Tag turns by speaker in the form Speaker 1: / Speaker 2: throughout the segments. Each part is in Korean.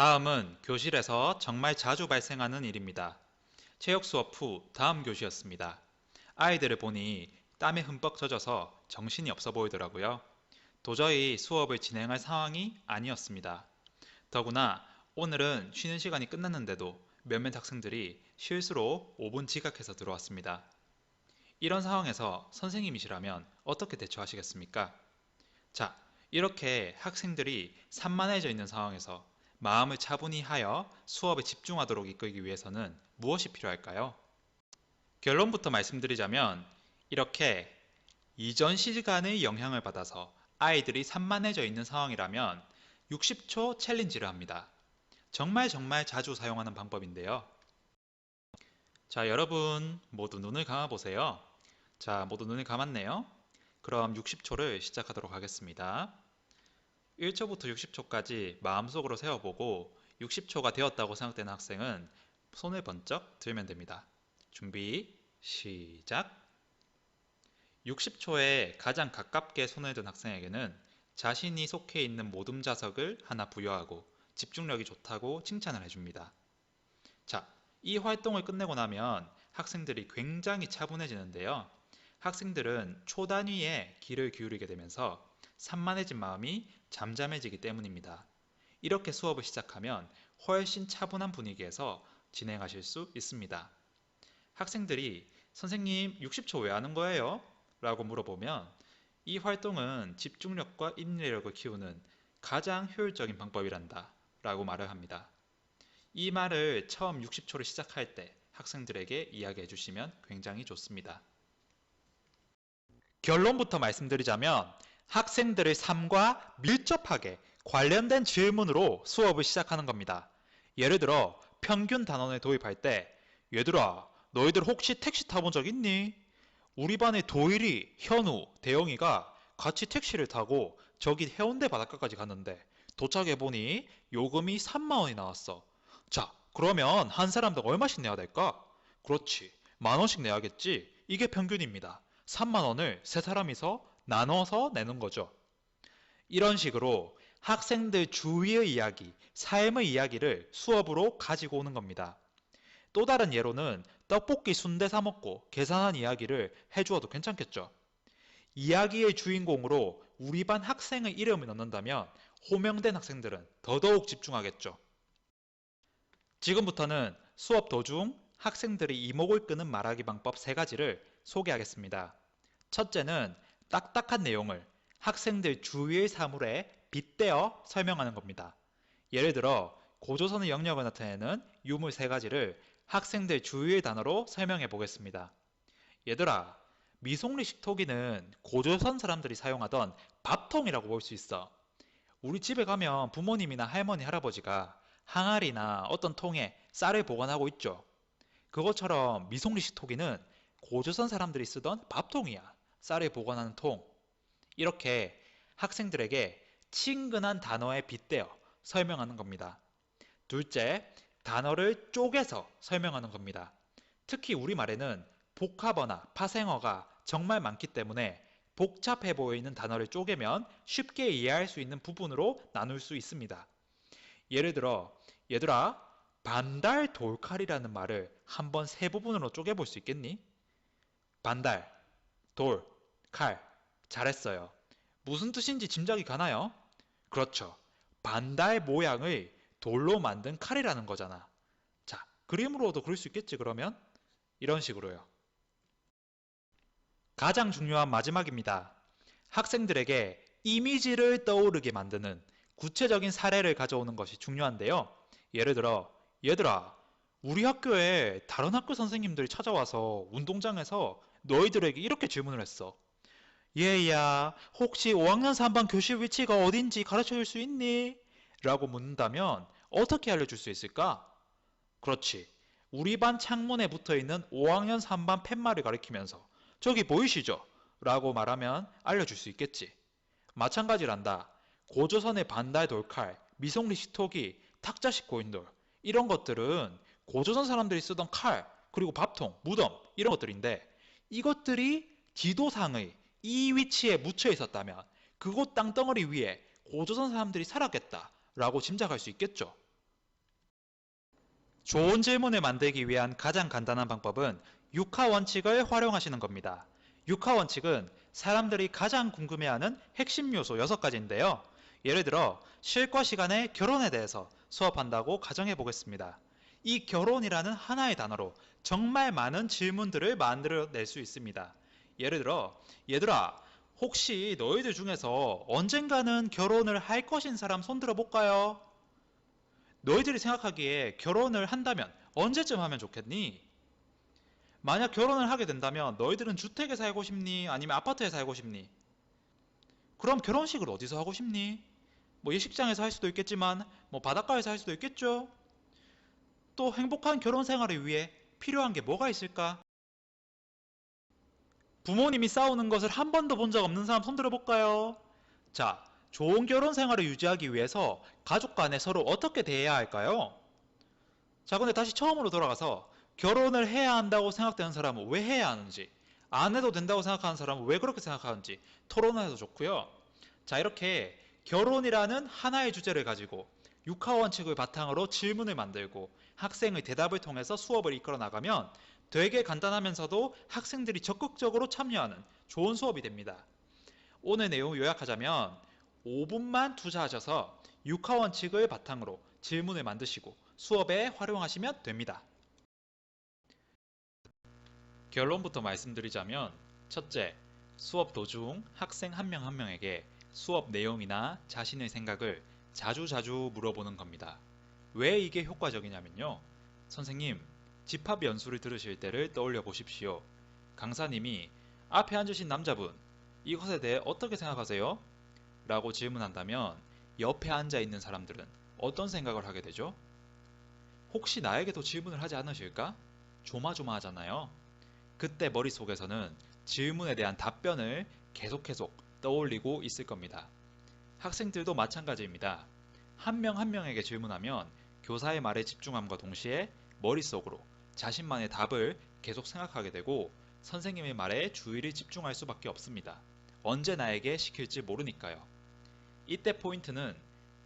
Speaker 1: 다음은 교실에서 정말 자주 발생하는 일입니다. 체육 수업 후 다음 교시였습니다. 아이들을 보니 땀에 흠뻑 젖어서 정신이 없어 보이더라고요. 도저히 수업을 진행할 상황이 아니었습니다. 더구나 오늘은 쉬는 시간이 끝났는데도 몇몇 학생들이 실수로 5분 지각해서 들어왔습니다. 이런 상황에서 선생님이시라면 어떻게 대처하시겠습니까? 자, 이렇게 학생들이 산만해져 있는 상황에서 마음을 차분히 하여 수업에 집중하도록 이끌기 위해서는 무엇이 필요할까요? 결론부터 말씀드리자면 이렇게 이전 시간의 영향을 받아서 아이들이 산만해져 있는 상황이라면 60초 챌린지를 합니다. 정말 정말 자주 사용하는 방법인데요. 자, 여러분 모두 눈을 감아 보세요. 자, 모두 눈을 감았네요. 그럼 60초를 시작하도록 하겠습니다. 1초부터 60초까지 마음속으로 세워보고 60초가 되었다고 생각되는 학생은 손을 번쩍 들면 됩니다. 준비, 시작! 60초에 가장 가깝게 손을 든 학생에게는 자신이 속해 있는 모둠 자석을 하나 부여하고 집중력이 좋다고 칭찬을 해줍니다. 자, 이 활동을 끝내고 나면 학생들이 굉장히 차분해지는데요. 학생들은 초단위에 귀를 기울이게 되면서 산만해진 마음이 잠잠해지기 때문입니다. 이렇게 수업을 시작하면 훨씬 차분한 분위기에서 진행하실 수 있습니다. 학생들이 선생님 60초 왜 하는 거예요? 라고 물어보면 이 활동은 집중력과 인내력을 키우는 가장 효율적인 방법이란다 라고 말을 합니다. 이 말을 처음 60초를 시작할 때 학생들에게 이야기해 주시면 굉장히 좋습니다. 결론부터 말씀드리자면 학생들의 삶과 밀접하게 관련된 질문으로 수업을 시작하는 겁니다. 예를 들어 평균 단원을 도입할 때 얘들아 너희들 혹시 택시 타본 적 있니? 우리 반의 도일이, 현우, 대영이가 같이 택시를 타고 저기 해운대 바닷가까지 갔는데 도착해보니 요금이 3만원이 나왔어. 자 그러면 한 사람당 얼마씩 내야 될까? 그렇지 만원씩 내야겠지. 이게 평균입니다. 3만원을 세 사람이서 나눠서 내는 거죠. 이런 식으로 학생들 주위의 이야기, 삶의 이야기를 수업으로 가지고 오는 겁니다. 또 다른 예로는 떡볶이 순대 사 먹고 계산한 이야기를 해주어도 괜찮겠죠. 이야기의 주인공으로 우리 반 학생의 이름을 넣는다면 호명된 학생들은 더더욱 집중하겠죠. 지금부터는 수업 도중 학생들이 이목을 끄는 말하기 방법 세 가지를 소개하겠습니다. 첫째는 딱딱한 내용을 학생들 주위의 사물에 빗대어 설명하는 겁니다. 예를 들어 고조선의 영역을 나타내는 유물 세 가지를 학생들 주위의 단어로 설명해 보겠습니다. 얘들아, 미송리 식 토기는 고조선 사람들이 사용하던 밥통이라고 볼 수 있어. 우리 집에 가면 부모님이나 할머니, 할아버지가 항아리나 어떤 통에 쌀을 보관하고 있죠. 그것처럼 미송리 식 토기는 고조선 사람들이 쓰던 밥통이야. 쌀을 보관하는 통. 이렇게 학생들에게 친근한 단어에 빗대어 설명하는 겁니다. 둘째, 단어를 쪼개서 설명하는 겁니다. 특히 우리말에는 복합어나 파생어가 정말 많기 때문에 복잡해 보이는 단어를 쪼개면 쉽게 이해할 수 있는 부분으로 나눌 수 있습니다. 예를 들어, 얘들아, 반달 돌칼이라는 말을 한번 세 부분으로 쪼개볼 수 있겠니? 반달, 돌, 칼. 잘했어요. 무슨 뜻인지 짐작이 가나요? 그렇죠. 반달 모양의 돌로 만든 칼이라는 거잖아. 자, 그림으로도 그릴 수 있겠지, 그러면? 이런 식으로요. 가장 중요한 마지막입니다. 학생들에게 이미지를 떠오르게 만드는 구체적인 사례를 가져오는 것이 중요한데요. 예를 들어, 얘들아, 우리 학교에 다른 학교 선생님들이 찾아와서 운동장에서 너희들에게 이렇게 질문을 했어. 얘야, 혹시 5학년 3반 교실 위치가 어딘지 가르쳐 줄 수 있니? 라고 묻는다면 어떻게 알려줄 수 있을까? 그렇지. 우리 반 창문에 붙어 있는 5학년 3반 팻말을 가리키면서 저기 보이시죠? 라고 말하면 알려줄 수 있겠지. 마찬가지란다. 고조선의 반달 돌칼, 미송리 시토기, 탁자식 고인돌 이런 것들은 고조선 사람들이 쓰던 칼, 그리고 밥통, 무덤 이런 것들인데 이것들이 지도상의 이 위치에 묻혀 있었다면 그곳 땅덩어리 위에 고조선 사람들이 살았겠다라고 짐작할 수 있겠죠. 좋은 질문을 만들기 위한 가장 간단한 방법은 육하 원칙을 활용하시는 겁니다. 육하 원칙은 사람들이 가장 궁금해하는 핵심 요소 6가지인데요. 예를 들어 쉴과 시간에 결혼에 대해서 수업한다고 가정해 보겠습니다. 이 결혼이라는 하나의 단어로 정말 많은 질문들을 만들어낼 수 있습니다. 예를 들어 얘들아 혹시 너희들 중에서 언젠가는 결혼을 할 것인 사람 손들어 볼까요? 너희들이 생각하기에 결혼을 한다면 언제쯤 하면 좋겠니? 만약 결혼을 하게 된다면 너희들은 주택에 살고 싶니? 아니면 아파트에 살고 싶니? 그럼 결혼식을 어디서 하고 싶니? 뭐 예식장에서 할 수도 있겠지만 뭐 바닷가에서 할 수도 있겠죠? 또 행복한 결혼 생활을 위해 필요한 게 뭐가 있을까? 부모님이 싸우는 것을 한 번도 본 적 없는 사람 손들어 볼까요? 자, 좋은 결혼 생활을 유지하기 위해서 가족 간에 서로 어떻게 대해야 할까요? 자, 근데 다시 처음으로 돌아가서 결혼을 해야 한다고 생각되는 사람은 왜 해야 하는지, 안 해도 된다고 생각하는 사람은 왜 그렇게 생각하는지 토론을 해도 좋고요. 자, 이렇게 결혼이라는 하나의 주제를 가지고 육하 원칙을 바탕으로 질문을 만들고 학생의 대답을 통해서 수업을 이끌어 나가면 되게 간단하면서도 학생들이 적극적으로 참여하는 좋은 수업이 됩니다. 오늘 내용 요약하자면 5분만 투자하셔서 육하 원칙을 바탕으로 질문을 만드시고 수업에 활용하시면 됩니다. 결론부터 말씀드리자면 첫째, 수업 도중 학생 한 명한 명에게 수업 내용이나 자신의 생각을 자주 자주 물어보는 겁니다. 왜 이게 효과적이냐면요. 선생님, 집합 연수를 들으실 때를 떠올려 보십시오. 강사님이 앞에 앉으신 남자분, 이것에 대해 어떻게 생각하세요? 라고 질문한다면 옆에 앉아 있는 사람들은 어떤 생각을 하게 되죠? 혹시 나에게도 질문을 하지 않으실까? 조마조마하잖아요. 그때 머릿속에서는 질문에 대한 답변을 계속 계속 떠올리고 있을 겁니다. 학생들도 마찬가지입니다. 한 명한 명에게 질문하면 교사의 말에 집중함과 동시에 머릿속으로 자신만의 답을 계속 생각하게 되고 선생님의 말에 주의를 집중할 수밖에 없습니다. 언제 나에게 시킬지 모르니까요. 이때 포인트는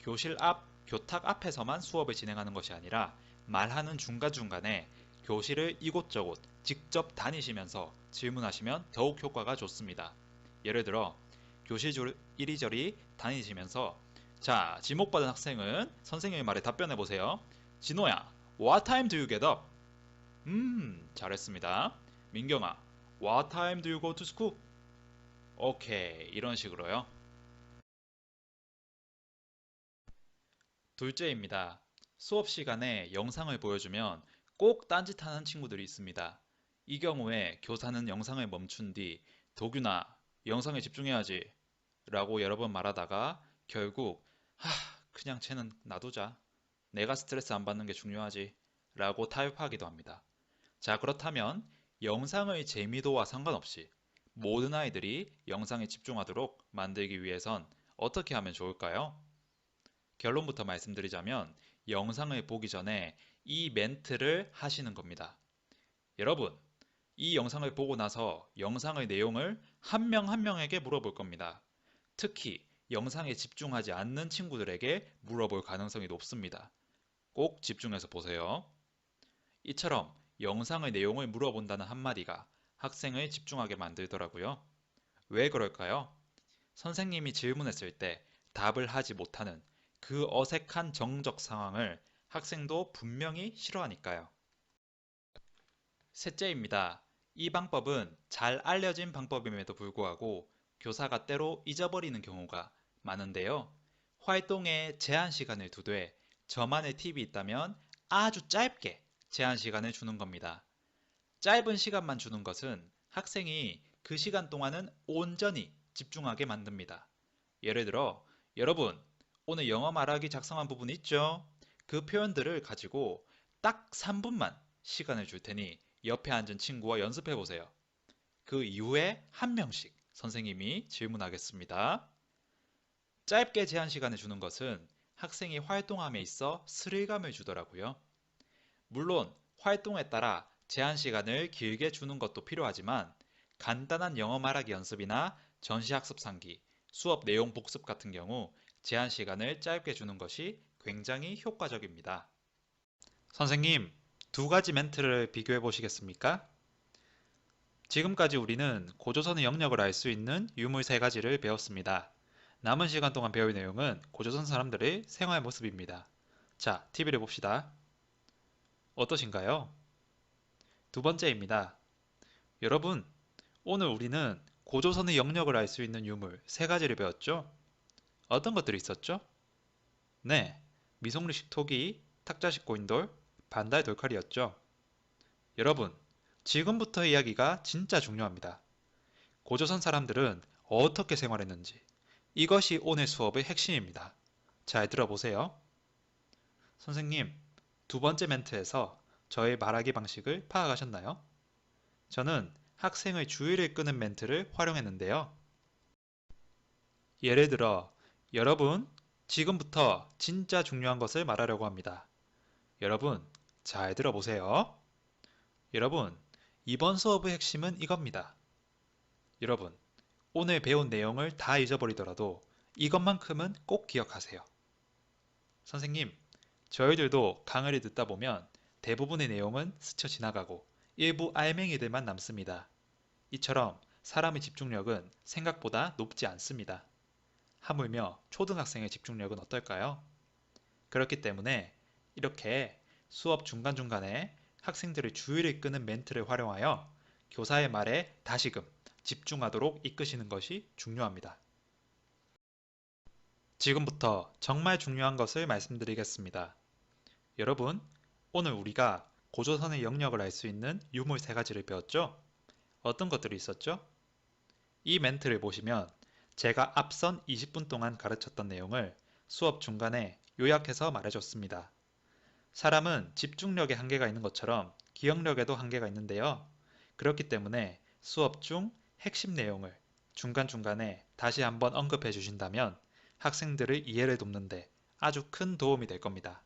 Speaker 1: 교실 앞, 교탁 앞에서만 수업을 진행하는 것이 아니라 말하는 중간중간에 교실을 이곳저곳 직접 다니시면서 질문하시면 더욱 효과가 좋습니다. 예를 들어 교실 이리저리 다니시면서 자 지목받은 학생은 선생님의 말에 답변해 보세요. 진호야, what time do you get up? 음, 잘했습니다. 민경아, what time do you go to school? 오케이, 이런 식으로요. 둘째입니다. 수업 시간에 영상을 보여주면 꼭 딴짓하는 친구들이 있습니다. 이 경우에 교사는 영상을 멈춘 뒤 도균아, 영상에 집중해야지 라고 여러 번 말하다가 결국 하, 그냥 쟤는 놔두자. 내가 스트레스 안 받는 게 중요하지 라고 타협하기도 합니다. 자, 그렇다면 영상의 재미도와 상관없이 모든 아이들이 영상에 집중하도록 만들기 위해선 어떻게 하면 좋을까요? 결론부터 말씀드리자면 영상을 보기 전에 이 멘트를 하시는 겁니다. 여러분, 이 영상을 보고 나서 영상의 내용을 한 명한 명에게 물어볼 겁니다. 특히 영상에 집중하지 않는 친구들에게 물어볼 가능성이 높습니다. 꼭 집중해서 보세요. 이처럼 영상의 내용을 물어본다는 한마디가 학생을 집중하게 만들더라고요. 왜 그럴까요? 선생님이 질문했을 때 답을 하지 못하는 그 어색한 정적 상황을 학생도 분명히 싫어하니까요. 셋째입니다. 이 방법은 잘 알려진 방법임에도 불구하고 교사가 때로 잊어버리는 경우가 많은데요. 활동에 제한 시간을 두되 저만의 팁이 있다면 아주 짧게 제한 시간을 주는 겁니다. 짧은 시간만 주는 것은 학생이 그 시간 동안은 온전히 집중하게 만듭니다. 예를 들어, 여러분, 오늘 영어 말하기 작성한 부분 있죠? 그 표현들을 가지고 딱 3분만 시간을 줄 테니 옆에 앉은 친구와 연습해 보세요. 그 이후에 한 명씩 선생님이 질문하겠습니다. 짧게 제한 시간을 주는 것은 학생이 활동함에 있어 스릴감을 주더라고요. 물론 활동에 따라 제한 시간을 길게 주는 것도 필요하지만 간단한 영어 말하기 연습이나 전시학습 상기, 수업 내용 복습 같은 경우 제한 시간을 짧게 주는 것이 굉장히 효과적입니다. 선생님, 두 가지 멘트를 비교해 보시겠습니까? 지금까지 우리는 고조선의 영역을 알 수 있는 유물 세 가지를 배웠습니다. 남은 시간 동안 배울 내용은 고조선 사람들의 생활 모습입니다. 자, TV를 봅시다. 어떠신가요? 두 번째입니다. 여러분, 오늘 우리는 고조선의 영역을 알 수 있는 유물 세 가지를 배웠죠? 어떤 것들이 있었죠? 네, 미송리식 토기, 탁자식 고인돌, 반달 돌칼이었죠. 여러분, 지금부터 이야기가 진짜 중요합니다. 고조선 사람들은 어떻게 생활했는지 이것이 오늘 수업의 핵심입니다. 잘 들어보세요. 선생님, 두 번째 멘트에서 저의 말하기 방식을 파악하셨나요? 저는 학생의 주의를 끄는 멘트를 활용했는데요. 예를 들어, 여러분, 지금부터 진짜 중요한 것을 말하려고 합니다. 여러분, 잘 들어보세요. 여러분, 이번 수업의 핵심은 이겁니다. 여러분, 오늘 배운 내용을 다 잊어버리더라도 이것만큼은 꼭 기억하세요. 선생님, 저희들도 강의를 듣다 보면 대부분의 내용은 스쳐 지나가고 일부 알맹이들만 남습니다. 이처럼 사람의 집중력은 생각보다 높지 않습니다. 하물며 초등학생의 집중력은 어떨까요? 그렇기 때문에 이렇게 수업 중간중간에 학생들의 주의를 끄는 멘트를 활용하여 교사의 말에 다시금 집중하도록 이끄시는 것이 중요합니다. 지금부터 정말 중요한 것을 말씀드리겠습니다. 여러분, 오늘 우리가 고조선의 영역을 알 수 있는 유물 세 가지를 배웠죠? 어떤 것들이 있었죠? 이 멘트를 보시면 제가 앞선 20분 동안 가르쳤던 내용을 수업 중간에 요약해서 말해줬습니다. 사람은 집중력에 한계가 있는 것처럼 기억력에도 한계가 있는데요. 그렇기 때문에 수업 중 핵심 내용을 중간중간에 다시 한번 언급해 주신다면 학생들의 이해를 돕는 데 아주 큰 도움이 될 겁니다.